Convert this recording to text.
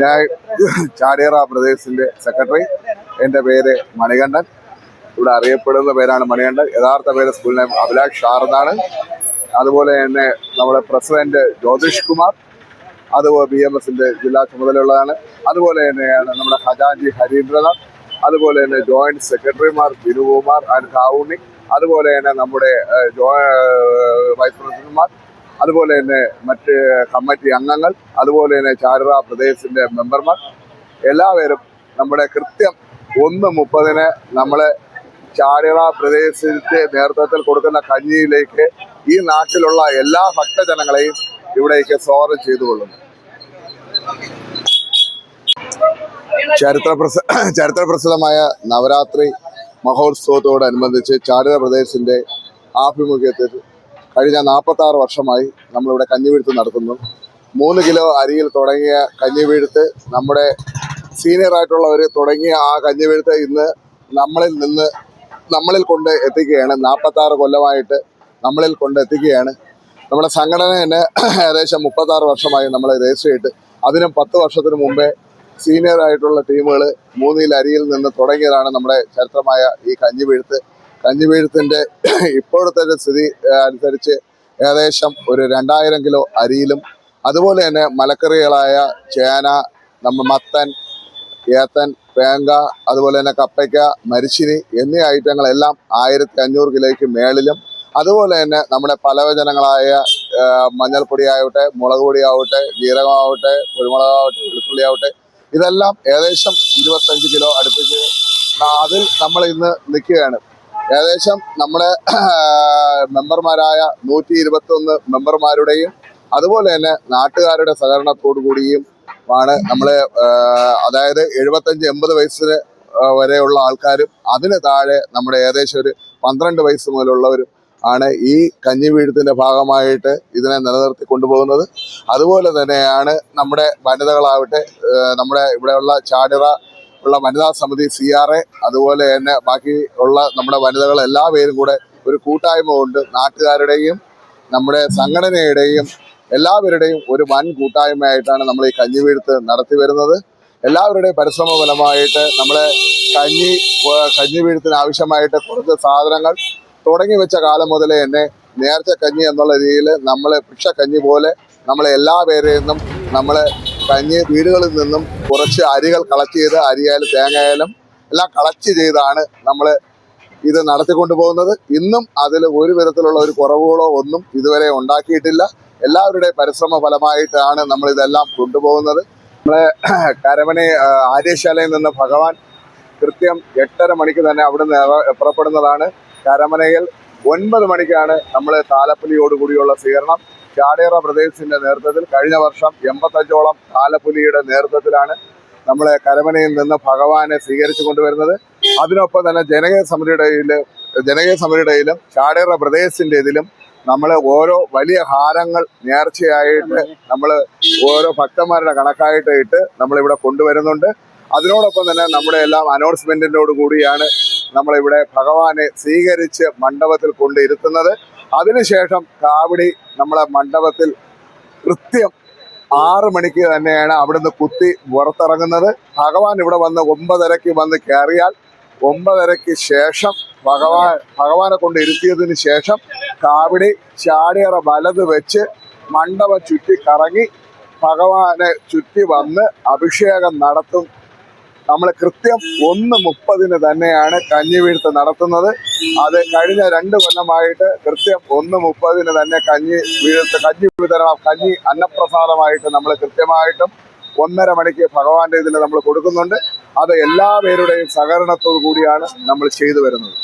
ഞാൻ ചാടിയറ പ്രദേശിന്റെ സെക്രട്ടറി എന്റെ പേര് മണികണ്ഠൻ. ഇവിടെ അറിയപ്പെടുന്ന പേരാണ് മണികണ്ഠൻ. യഥാർത്ഥ പേര് സ്കൂൾ നെയിം അഭിലാഷ് ഷാർ എന്നാണ് അതുപോലെ തന്നെ നമ്മുടെ പ്രസിഡന്റ് ജ്യോതിഷ് കുമാർ. അതുപോലെ ബി എം എസിന്റെ ജില്ലാ ചുമതലയുള്ളതാണ്. അതുപോലെ തന്നെയാണ് നമ്മുടെ ഖജാൻജി ഹരീന്ദ്രനാഥ്. അതുപോലെ തന്നെ ജോയിന്റ് സെക്രട്ടറിമാർ ബിനുകുമാർ ആൻഡ് കാവുണ്ണി. അതുപോലെ തന്നെ നമ്മുടെ വൈസ് പ്രസിഡന്റുമാർ അതുപോലെ തന്നെ മറ്റ് കമ്മിറ്റി അംഗങ്ങൾ അതുപോലെ തന്നെ ചാരുറ പ്രദേശത്തിന്റെ മെമ്പർമാർ. എല്ലാവരും നമ്മുടെ കൃത്യം ഒന്ന് മുപ്പതിന് നമ്മൾ ചാരുറ പ്രദേശത്തെ നേതൃത്വത്തിൽ കൊടുക്കുന്ന കഞ്ഞിയിലേക്ക് ഈ നാട്ടിലുള്ള എല്ലാ ഭക്തജനങ്ങളെയും ഇവിടേക്ക് സ്വാഗതം ചെയ്തുകൊള്ളുന്നു. ചരിത്ര പ്രസ ചരിത്ര പ്രസിദ്ധമായ നവരാത്രി മഹോത്സവത്തോടനുബന്ധിച്ച് ചാടിറ പ്രദേശത്തിന്റെ ആഭിമുഖ്യത്തിൽ കഴിഞ്ഞ നാൽപ്പത്തി ആറ് വർഷമായി നമ്മളിവിടെ കഞ്ഞിവീഴ്ത്ത് നടത്തുന്നു. മൂന്ന് കിലോ അരിയിൽ തുടങ്ങിയ കഞ്ഞിവീഴ്ത്ത് നമ്മുടെ സീനിയർ ആയിട്ടുള്ളവർ തുടങ്ങിയ ആ കഞ്ഞിവീഴ്ത്ത് ഇന്ന് നമ്മളിൽ നിന്ന് നമ്മളിൽ കൊണ്ട് എത്തിക്കുകയാണ്. നാൽപ്പത്തി ആറ് കൊല്ലമായിട്ട് നമ്മളിൽ കൊണ്ട് എത്തിക്കുകയാണ്. നമ്മുടെ സംഘടന തന്നെ ഏകദേശം മുപ്പത്തി ആറ് വർഷമായി നമ്മൾ രജിസ്റ്റർ ചെയ്തിട്ട് അതിനും പത്ത് വർഷത്തിന് മുമ്പേ സീനിയർ ആയിട്ടുള്ള ടീമുകൾ മൂന്നിൽ അരിയിൽ നിന്ന് തുടങ്ങിയതാണ് നമ്മുടെ ചരിത്രമായ ഈ കഞ്ഞിവീഴ്ത്ത്. കഞ്ഞിവീഴ്ത്തിന്റെ ഇപ്പോഴത്തെ സ്ഥിതി അനുസരിച്ച് ഏകദേശം ഒരു രണ്ടായിരം കിലോ അരിയിലും അതുപോലെ തന്നെ മലക്കറികളായ ചേന നമ്മൾ മത്തൻ ഏത്തൻ പേങ്ക അതുപോലെ തന്നെ കപ്പയ്ക്ക മരിച്ചിനി എന്നീ ഐറ്റങ്ങളെല്ലാം ആയിരത്തി അഞ്ഞൂറ് കിലോയ്ക്ക് മേളിലും. അതുപോലെ തന്നെ നമ്മുടെ പലവ്യഞ്ജനങ്ങളായ മഞ്ഞൾപ്പൊടിയാവട്ടെ മുളക് പൊടിയാവട്ടെ ജീരകമാവട്ടെ കുരുമുളകാവട്ടെ വെളുത്തുള്ളി ആവട്ടെ ഇതെല്ലാം ഏകദേശം ഇരുപത്തഞ്ച് കിലോ അടുപ്പിച്ച് അതിൽ നമ്മൾ ഇന്ന് നിൽക്കുകയാണ്. ഏകദേശം നമ്മുടെ മെമ്പർമാരായ നൂറ്റി ഇരുപത്തി ഒന്ന് മെമ്പർമാരുടെയും അതുപോലെ തന്നെ നാട്ടുകാരുടെ സഹകരണത്തോടു കൂടിയും ആണ് നമ്മൾ അതായത് എഴുപത്തഞ്ച് എൺപത് വയസ്സിന് വരെയുള്ള ആൾക്കാരും അതിന് താഴെ നമ്മുടെ ഏകദേശം ഒരു പന്ത്രണ്ട് വയസ്സ് മുതലുള്ളവരും ആണ് ഈ കഞ്ഞി കഞ്ഞിവീഴത്തിന്റെ ഭാഗമായിട്ട് ഇതിനെ നിലനിർത്തി കൊണ്ടുപോകുന്നത്. അതുപോലെ തന്നെയാണ് നമ്മുടെ വനിതകളാവട്ടെ നമ്മുടെ ഇവിടെയുള്ള ചാടിറ ഉള്ള വനിതാ സമിതി സി ആർ എ അതുപോലെ തന്നെ ബാക്കി ഉള്ള നമ്മുടെ വനിതകൾ എല്ലാവരും കൂടെ ഒരു കൂട്ടായ്മ കൊണ്ട് നാട്ടുകാരുടെയും നമ്മുടെ സംഘടനയുടെയും എല്ലാവരുടെയും ഒരു വൻ കൂട്ടായ്മയായിട്ടാണ് നമ്മൾ ഈ കഞ്ഞി കഞ്ഞിവീഴ്ത്ത് നടത്തി വരുന്നത്. എല്ലാവരുടെയും പരിശ്രമ ഫലമായിട്ട് നമ്മളെ കഞ്ഞി കഞ്ഞി വീഴ്ത്തിന് ആവശ്യമായിട്ട് കുറച്ച് സാധനങ്ങൾ തുടങ്ങി വെച്ച കാലം മുതലേ തന്നെ നേർച്ച കഞ്ഞി എന്നുള്ള രീതിയിൽ നമ്മൾ ഭിക്ഷക്കഞ്ഞി പോലെ നമ്മളെ എല്ലാ പേരെയും നമ്മളെ കഞ്ഞി വീടുകളിൽ നിന്നും കുറച്ച് അരികൾ കളക്ട് ചെയ്ത് അരിയായാലും തേങ്ങയായാലും എല്ലാം കളക്ട് ചെയ്താണ് നമ്മൾ ഇത് നടത്തിക്കൊണ്ടു പോകുന്നത് ഇന്നും അതിൽ ഒരു വിധത്തിലുള്ള ഒരു കുറവുകളോ ഒന്നും ഇതുവരെ ഉണ്ടാക്കിയിട്ടില്ല. എല്ലാവരുടെയും പരിശ്രമ ഫലമായിട്ടാണ് നമ്മൾ ഇതെല്ലാം കൊണ്ടുപോകുന്നത്. നമ്മളെ കരമണി ആര്യശാലയിൽ നിന്ന് ഭഗവാൻ കൃത്യം എട്ടര മണിക്ക് തന്നെ അവിടുന്ന് പുറപ്പെടുന്നതാണ്. കരമനയിൽ ഒൻപത് മണിക്കാണ് നമ്മൾ താലപ്പലിയോടുകൂടിയുള്ള സ്വീകരണം. ചാടേറ ബ്രദേഴ്സിന്റെ നേതൃത്വത്തിൽ കഴിഞ്ഞ വർഷം എൺപത്തഞ്ചോളം കാലപ്പുലിയുടെ നേതൃത്വത്തിലാണ് നമ്മളെ കരമനയിൽ നിന്ന് ഭഗവാനെ സ്വീകരിച്ചു കൊണ്ടുവരുന്നത്. അതിനൊപ്പം തന്നെ ജനകീയ സമിതിയുടെ ജനകീയ സമിതിയുടെ ഇതിലും ചാടേറ ബ്രദേഴ്സിന്റെ ഇതിലും നമ്മൾ ഓരോ വലിയ ഹാരങ്ങൾ നേർച്ചയായിട്ട് നമ്മൾ ഓരോ ഭക്തന്മാരുടെ കണക്കായിട്ട് ഇട്ട് നമ്മളിവിടെ കൊണ്ടുവരുന്നുണ്ട്. അതിനോടൊപ്പം തന്നെ നമ്മുടെ എല്ലാം അനൗൺസ്മെന്റിനോട് കൂടിയാണ് നമ്മളിവിടെ ഭഗവാനെ സ്വീകരിച്ച് മണ്ഡപത്തിൽ കൊണ്ടിരുത്തുന്നത് അതിനുശേഷം കാവടി നമ്മളെ മണ്ഡപത്തിൽ കൃത്യം ആറ് മണിക്ക് തന്നെയാണ് അവിടുന്ന് കുത്തി പുറത്തിറങ്ങുന്നത്. ഭഗവാൻ ഇവിടെ വന്ന് ഒമ്പതരയ്ക്ക് വന്ന് കയറിയാൽ ഒമ്പതരയ്ക്ക് ശേഷം ഭഗവാൻ ഭഗവാനെ കൊണ്ട് ഇരുത്തിയതിന് ശേഷം കാവിടി ചാടിയറ വലത് വെച്ച് മണ്ഡപം ചുറ്റി കറങ്ങി ഭഗവാനെ ചുറ്റി വന്ന് അഭിഷേകം നടത്തും. നമ്മൾ കൃത്യം ഒന്ന് മുപ്പതിന് തന്നെയാണ് കഞ്ഞിവീഴ്ത്ത് നടത്തുന്നത്. അത് കഴിഞ്ഞ രണ്ട് കൊല്ലമായിട്ട് കൃത്യം ഒന്ന് മുപ്പതിന് തന്നെ കഞ്ഞി വീഴ്ത്ത് കഞ്ഞി വിതരണം കഞ്ഞി അന്നപ്രസാദമായിട്ട് നമ്മൾ കൃത്യമായിട്ടും ഒന്നര മണിക്ക് ഭഗവാന്റെ ഇതിൽ നമ്മൾ കൊടുക്കുന്നുണ്ട്. അത് എല്ലാ പേരുടെയും സഹകരണത്തോടു കൂടിയാണ് നമ്മൾ ചെയ്തു വരുന്നത്.